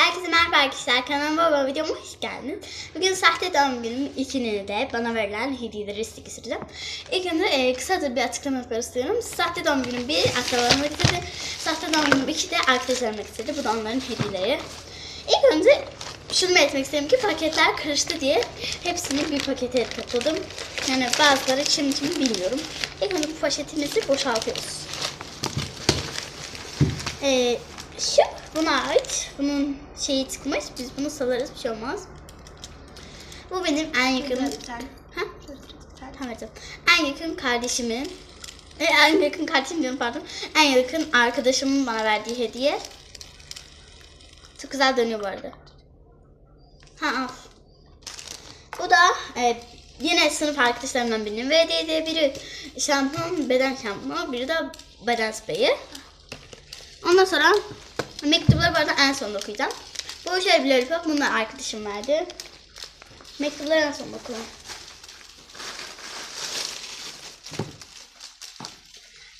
Herkese merhaba arkadaşlar. Kanalıma ve videoma hoş geldiniz. Bugün sahte doğum günüm ikinin de bana verilen hediyeleri istik süreceğim. İlk önce e, kısaca bir açıklama yapmak istiyorum. Sahte doğum günüm 1 akrabalarıma istedi. Sahte doğum günüm 2 de arkadaşlarıma istedi. Bu da onların hediyeleri. İlk önce şunu belirtmek isterim ki paketler karıştı diye hepsini bir pakete topladım. Yani bazıları kim kim bilmiyorum. İlk önce bu poşetimizi boşaltıyoruz. Ee, şu buna ait. Bunun şeyi çıkmış. Biz bunu salarız bir şey olmaz. Bu benim en yakın... Ha? Tamam. En yakın kardeşimin e, en yakın kardeşim diyorum pardon. En yakın arkadaşımın bana verdiği hediye. Çok güzel dönüyor bu arada. Ha al. Bu da e, yine sınıf arkadaşlarımdan birinin verdiği hediye. Biri şampuan, beden şampuanı, biri de beden spreyi. Ondan sonra mektupları arada en sonunda okuyacağım. Bu şöyle bir lollipop. Bunu da arkadaşım verdi. Mektupları en sonunda okuyacağım.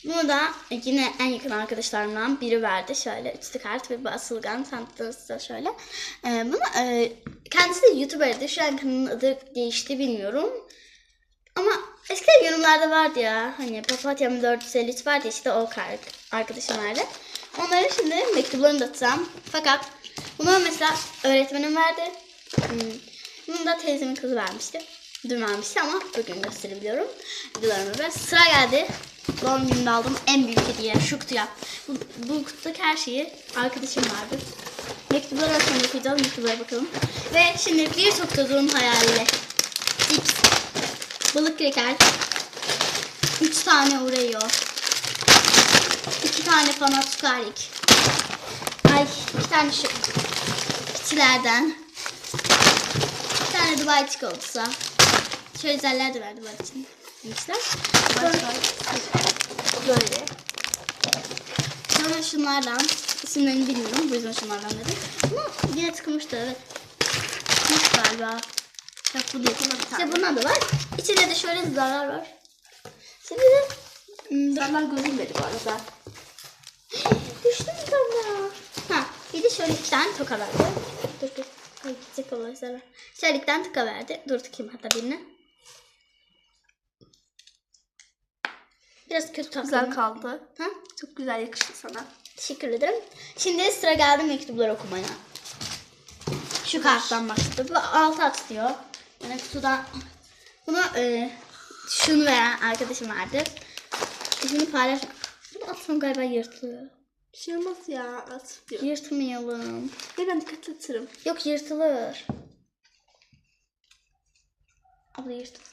Bunu da yine en yakın arkadaşlarımdan biri verdi. Şöyle üçlü kart ve bir asılgan tanıttığınız da şöyle. Ee, bunu e, kendisi de YouTuber'dı. Şu an kanalın adı değişti bilmiyorum. Ama eskiden yorumlarda vardı ya. Hani Papatya 453 vardı işte o kar- arkadaşım verdi. Onları şimdi mektuplarını da atacağım. Fakat bunu mesela öğretmenim verdi. Hmm. Bunu da teyzemin kızı vermişti. Dün vermişti ama bugün gösterebiliyorum. Videolarımı ve sıra geldi. Doğum günümde aldığım en büyük hediye şu kutuya. Bu, bu kutudaki her şeyi arkadaşım verdi. Mektupları açmayı okuyacağız. Mektuplara bakalım. Ve şimdi bir çok çocuğun hayaliyle. Cips. Balık kreker. Üç tane Oreo. İki tane panatsukarik. Ay iki tane şu içilerden. Bir tane Dubai çikolatası. Şöyle zeller de verdi bana için. Demişler. Böyle. Sonra şunlardan. isimlerini bilmiyorum. Bu yüzden şunlardan dedim. Ama yine tıkılmıştı evet. Tıkılmış galiba. Yok bu değil. İşte bundan da var. İçinde de şöyle zarlar var. Şimdi de Senden görünmedi bu arada. Düştü tane daha. Ha, bir de tane toka verdi. Dur dur. Ay gidecek olaysa. Şöyle iki tane toka verdi. Dur tutayım hatta birini. Biraz kötü Güzel tatlım. kaldı. Ha? Çok güzel yakıştı sana. Teşekkür ederim. Şimdi sıra geldi mektupları okumaya. Şu karttan başladı. Bu altı at diyor. Yani kutudan bunu e, şunu veren arkadaşım verdi. Şimdi paylaş. Atsam galiba yırtılıyor. Bir şey olmaz ya. At diyor. Yırtmayalım. Ve ben dikkat atarım. Yok yırtılır. Abla yırtılır.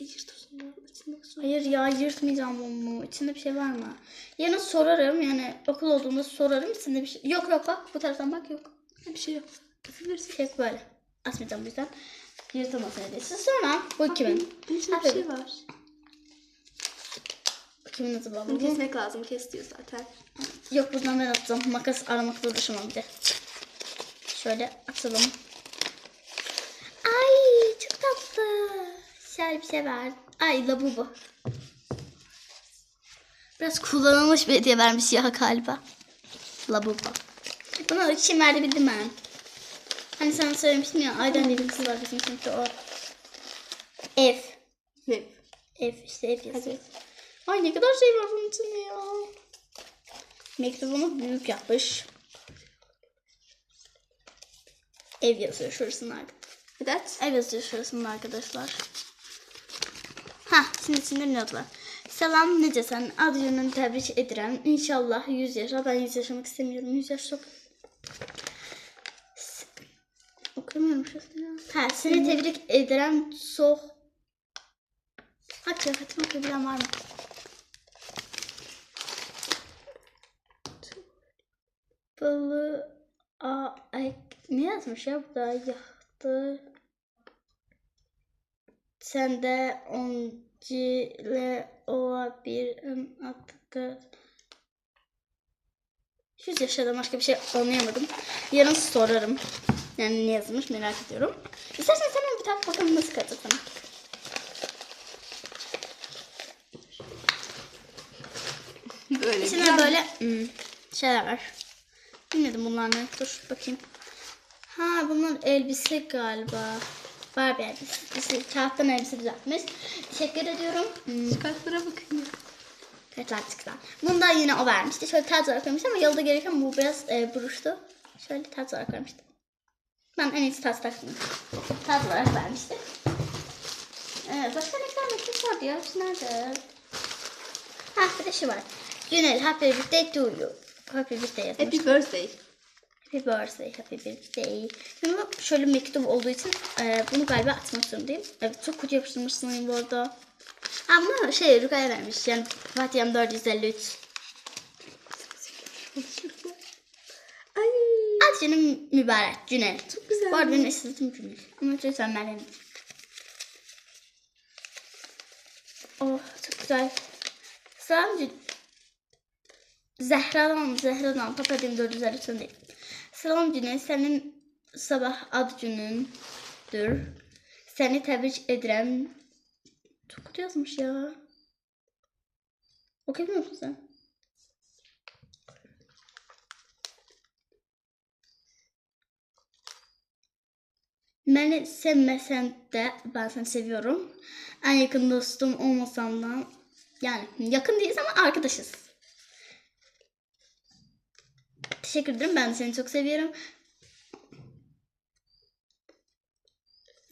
Bir ya. Kusura. Hayır ya yırtmayacağım bunu. İçinde bir şey var mı? Yarın sorarım yani okul olduğunda sorarım içinde bir şey. Yok yok bak bu taraftan bak yok. Bir şey yok. Atabilirsin. Şey yok böyle. Asmayacağım bu yüzden. Yırtılmasın hediyesi. Sonra bu kimin? İçinde bir şey var. Kimin adı Bunu baba? Bu- kesmek lazım. Kes diyor zaten. Yok buradan ben atacağım. Makas aramakla uğraşamam bir de. Şöyle atalım. Ay çok tatlı. Şöyle bir şey var. Ay labubu. Biraz kullanılmış bir hediye vermiş ya galiba. Labubu. Buna kim verdi bildim ben. Hani sana söylemiştim ya Aydan diye bir kız var bizim sınıfta o. Ev. Ne? Ev işte ev yazıyor. Ay ne kadar şey var bunun ya. Mektubunu büyük yapmış. Ev yazıyor şurasının arkadaşlar. Evet. Ev yazıyor şurasının arkadaşlar. Ha şimdi ne var? Selam nece sen? Adı yönünü tebrik ederim. İnşallah 100 yaşa. Ben 100 yaşamak istemiyorum. 100 yaş çok. Okuyamıyorum şurasını. Ha seni tebrik ederim. Soh. Hadi Fatma okuyabilen var mı? Balı a ay, ne yazmış ya burada yahtı sen de oncile ın atkı Yüz yaşadım başka bir şey anlayamadım. Yarın sorarım. Yani ne yazmış merak ediyorum. İstersen sen bir tak bakalım nasıl sana. Böyle. İçinde böyle hmm, şeyler var. Bilmedim bunlar ne. Dur bakayım. Ha bunlar elbise galiba. Barbie elbise. Kağıttan elbise düzeltmiş. Teşekkür ediyorum. Hmm, Kartlara bakın ya. Kartlar çıktı. Bunu da yine o vermişti. Şöyle ters olarak vermişti ama yolda gereken bu biraz e, buruştu. Şöyle ters olarak vermişti. Ben en iyisi ters taktım. Ters olarak vermişti. Ee, başka ne kadar mektup vardı ya? Hepsi nerede? Ha bir de şu var. Günel happy birthday to you. Happy birthday yazmış. Happy birthday. Happy birthday, happy birthday. Bu şöyle mektup olduğu için e, bunu galiba atmak zorundayım. Evet çok kötü yapıştırmışsın bu arada. Ama şey Ruka'ya vermiş. Yani Fatih'im 453. Ay Ad günün mübarek Cünel. çok güzel. Bu arada benim esetim Cünel. Ama lütfen Meryem. Oh çok güzel. Cün... Zehra'dan, Zehra'dan. Papa dedim 453 değil. Selam Cünel. Senin sabah ad günündür. Seni tebrik ederim. Çok yazmış ya. Okuyabiliyor musun sen? Beni sevmesen de ben seni seviyorum. En yakın dostum olmasam da yani yakın değiliz ama arkadaşız. Teşekkür ederim. Ben de seni çok seviyorum.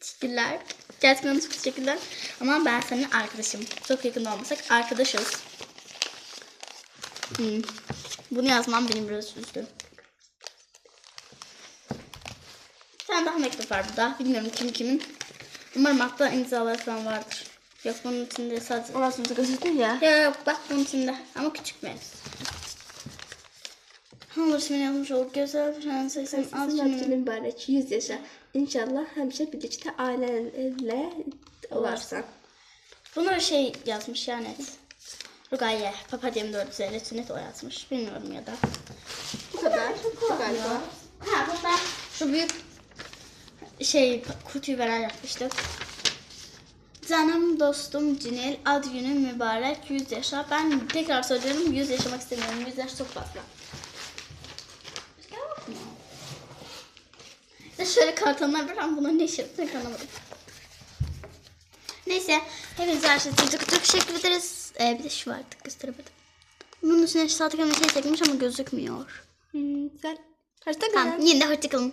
Teşekkürler. Gerçekten çok teşekkürler. Ama ben senin arkadaşım. Çok yakın olmasak arkadaşız. Hmm. Bunu yazmam beni biraz üzdü. Tane daha mektup var burada. Bilmiyorum kim kimin. Umarım hatta imzaları falan vardır. Yok bunun içinde sadece... Orasını gözüküyor ya. Ya yok bak bunun içinde. Ama küçük bir. Olur şimdi yazmış ol. Güzel Sizin az adını mübarek 100 yaşa. İnşallah hemşe birlikte ailenle olarsan. Bunu şey yazmış ya net. Rugaye. Papadyam 450 sünnet o yazmış. Bilmiyorum ya da. Bu kadar. Bu galiba. Ha bu ben şu büyük şey kutuyu veren yapmıştık. Canım dostum Cinel ad günün mübarek 100 yaşa. Ben tekrar söylüyorum 100 yaşamak istemiyorum. 100 yaş çok fazla. Başka yok mu? İşte şöyle kartonlar var ama bunların ne işi pek anlamadım. Neyse hepinize her şey için çok çok teşekkür ederiz. Ee, bir de şu vardı gösteremedim. Bunun üstüne saat şey çekmiş ama gözükmüyor. Hmm, güzel. Kaçta Tamam yine de hoşçakalın.